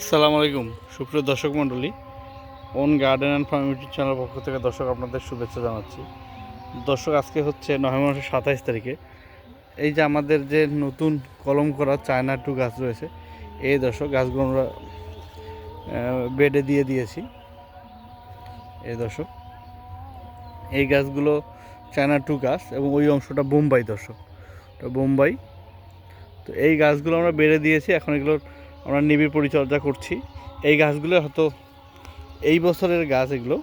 আসসালামু আলাইকুম। সুপ্রিয় দর্শক মণ্ডলী, Own Garden and Farm YouTube channel পক্ষ থেকে দর্শক আপনাদের শুভেচ্ছা জানাচ্ছি। দর্শক, আজকে হচ্ছে নভেম্বর মাসের সাতাইশ তারিখে। এই যে আমাদের যে নতুন কলম করা চায়না টু গাছ রয়েছে, এই দর্শক গাছগুলো আমরা বেডে দিয়ে দিয়েছি। এই দর্শক, এই গাছগুলো চায়না টু গাছ এবং ওই অংশটা বোম্বাই দর্শক। বোম্বাই, তো এই গাছগুলো আমরা বেড়ে দিয়েছি, এখন এগুলোর আমরা নিবিড় পরিচর্যা করছি। এই গাছগুলো হয়তো এই বছরের গাছ এগুলো,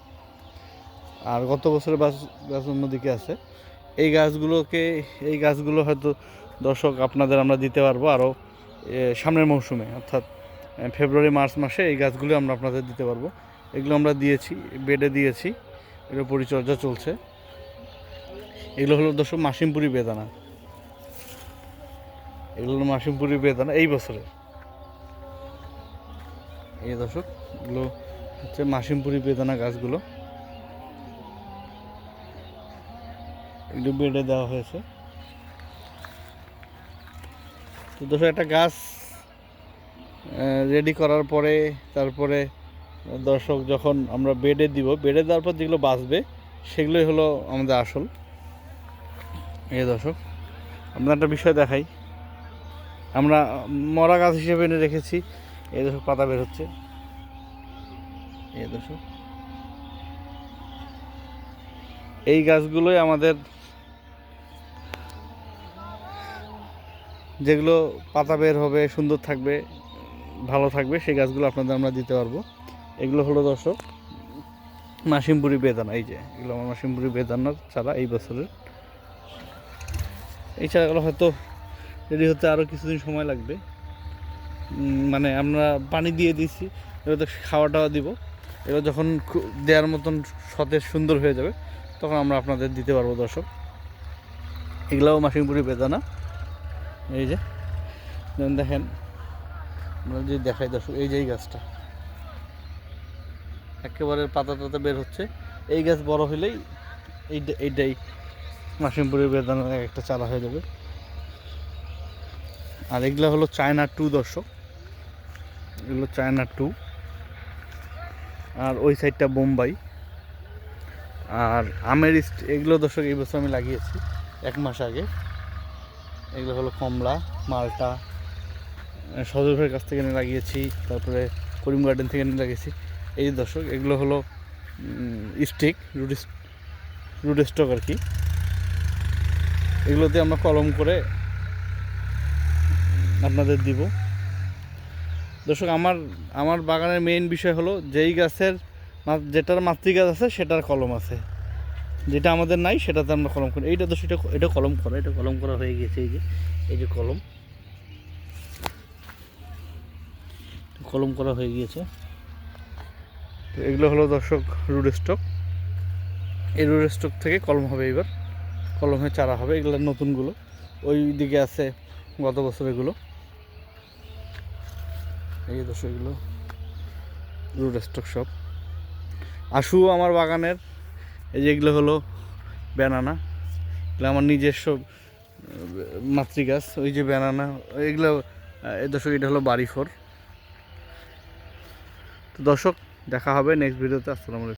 আর গত বছরের গাছ গাছ অন্যদিকে আছে। এই গাছগুলোকে, এই গাছগুলো হয়তো দর্শক আপনাদের আমরা দিতে পারব আরও সামনের মৌসুমে, অর্থাৎ ফেব্রুয়ারি, মার্চ মাসে এই গাছগুলো আমরা আপনাদের দিতে পারব। এগুলো আমরা দিয়েছি, বেডে দিয়েছি, এগুলো পরিচর্যা চলছে। এগুলো হলো দর্শক মাসিমপুরি বেদানা। এগুলো মাসিমপুরি বেদানা এই বছরের। এই দর্শক, এগুলো হচ্ছে মাসিমপুরি বেদানা গাছগুলো। এগুলো বেডে দেওয়া হয়েছে। তো দর্শক, একটা গাছ রেডি করার পরে, তারপরে দর্শক যখন আমরা বেডে দিব, বেডে দেওয়ার পর যেগুলো বাঁচবে, সেগুলোই হলো আমাদের আসল। এ দর্শক আমরা একটা বিষয় দেখাই। আমরা মরা গাছ হিসেবে এনে রেখেছি। এই দর্শক পাতা বের হচ্ছে। এই দর্শক এই গাছগুলোই আমাদের যেগুলো পাতা বের হবে, সুন্দর থাকবে, ভালো থাকবে, সেই গাছগুলো আপনাদের আমরা দিতে পারব। এগুলো হলো দর্শক মাসিমপুরি বেদানা, এই যে, এগুলো আমার মাসিমপুরি বেদানার চারা এই বছরের। এই চারাগুলো হয়তো রেডি হতে আরও কিছুদিন সময় লাগবে। মানে আমরা পানি দিয়ে দিয়েছি, এবার তো খাওয়া টাওয়া দিব। এবার যখন দেওয়ার মতন সতেজ সুন্দর হয়ে যাবে, তখন আমরা আপনাদের দিতে পারব দর্শক। এগুলাও মাসিমপুরি বেদানা। এই যে, যেমন দেখেন, আমরা যদি দেখাই দর্শক, এই যে এই গাছটা। একেবারে পাতা টাতা বের হচ্ছে। এই গাছ বড় হলেই এইটা, এইটাই মাসিমপুরি বেদানার একটা চারা হয়ে যাবে। আর এগুলো হলো চায়না টু দর্শক। এগুলো চায়না টু। আর ওই সাইডটা বোম্বাই। আর আমের এগুলো দর্শক এই বছর আমি লাগিয়েছি, এক মাস আগে। এগুলো হলো কমলা, মালটা। সদরভের কাছ থেকে এনে লাগিয়েছি, তারপরে করিম গার্ডেন থেকে এনে লাগিয়েছি। এই দর্শক, এগুলো হলো স্টিক, রুট রুট স্টক আর কি। এগুলোতে আমরা কলম করে আপনাদের দিব। দর্শক, আমার আমার বাগানের মেইন বিষয় হলো যেই গাছের যেটার মাতৃগাছ আছে, সেটার কলম আছে। যেটা আমাদের নাই, সেটাতে আমরা কলম করি। এইটা তো সেটা এটা কলম করা, এটা কলম করা হয়ে গেছে এই যে এই যে কলম। কলম করা হয়ে গিয়েছে। তো এগুলো হলো দর্শক রুড স্টক। এই রুড স্টক থেকে কলম হবে এবার কলমে চারা হবে, এগুলো নতুনগুলো। ওই দিকে আছে গত বছর এগুলো এই দর্শক, এগুলো রুড স্টক সব আশু আমার বাগানের, এই যে এগুলো হলো বেনানা এগুলো আমার নিজস্ব মাতৃগাছ, ওই যে বেনানা এগুলো এই দর্শক, এটা হলো বাড়ি ফোর তো দর্শক, দেখা হবে নেক্সট ভিডিওতে। আসসালামু